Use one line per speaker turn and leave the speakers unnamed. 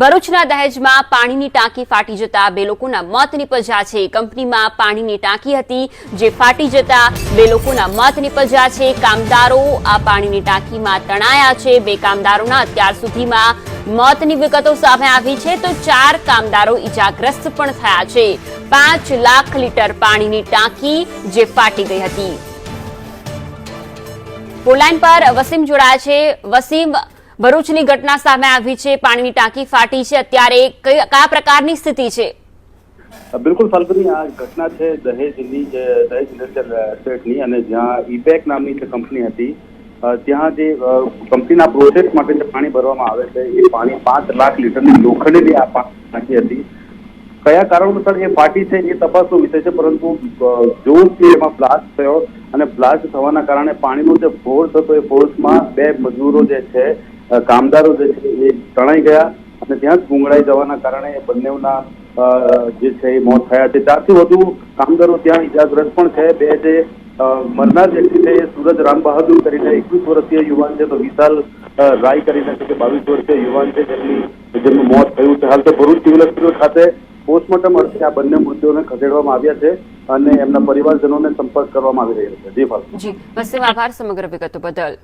ભરૂચના દહેજમાં પાણીની ટાંકી ફાટી જતા બે લોકોના મોત નીપજ્યા છે. કંપનીમાં પાણીની ટાંકી હતી જે ફાટી જતા બે લોકોના મોત નીપજ્યા છે. કામદારો આ પાણીની ટાંકીમાં તણાયા છે. બે કામદારોના અત્યાર સુધીમાં મોતની વિગતો સામે આવી છે તો ચાર કામદારો ઈજાગ્રસ્ત પણ થયા છે. પાંચ લાખ લીટર પાણીની ટાંકી જે ફાટી ગઈ હતી. પોલાઈન પર વસીમ જોડાયા છે. વસીમ ભરૂચની ઘટના સામે આવી છે, પાણીની ટાંકી ફાટી છે. અત્યારે કયા પ્રકારની સ્થિતિ છે?
બિલકુલ ફાલ્ગુની, આ ઘટના છે દહેજની જે દહેજ ઇન્ડસ્ટ્રીયલ એસ્ટેટની અને જ્યાં ઇપેક નામની જે કંપની હતી ત્યાં જે કંપનીના પ્રોજેક્ટ માટે જે પાણી ભરવામાં આવે છે, એ પાણી પાંચ લાખ લીટરની લોખંડની આ ટાંકી હતી. કયા કારણોસર એ ફાટી છે એ તપાસનો વિષય છે, પરંતુ જોરથી એમાં બ્લાસ્ટ થયો અને બ્લાસ્ટ થવાના કારણે પાણીનો જે ફોર્સ હતો, એ ફોર્સમાં બે મજૂરો જે છે કામદારો જે છે એ તણાઈ ગયા અને ત્યાં જ ગુંગળાઈ જવાના કારણે એ બંનેના જે છે એ મોત થયા છે. ચારથી વધુ કામદારો ત્યાં ઇજાગ્રસ્ત પણ છે. બે જે મરનાર વ્યક્તિ છે એ સુરજ રામ કરીને એકવીસ વર્ષીય યુવાન છે તો વિશાલ રાય કરીને છે કે બાવીસ વર્ષીય યુવાન છે જેમની, જેમનું મોત થયું છે. હાલ તો ભરૂચ સિવિલ હોસ્પિટલ ખાતે પોસ્ટમોર્ટમ અર્થે આ બંને મૃત્યુઓને ખસેડવામાં આવ્યા છે અને એમના પરિવારજનોને સંપર્ક કરવામાં આવી રહ્યો છે. જી
જી આભાર સમગ્ર વિગતો બદલ.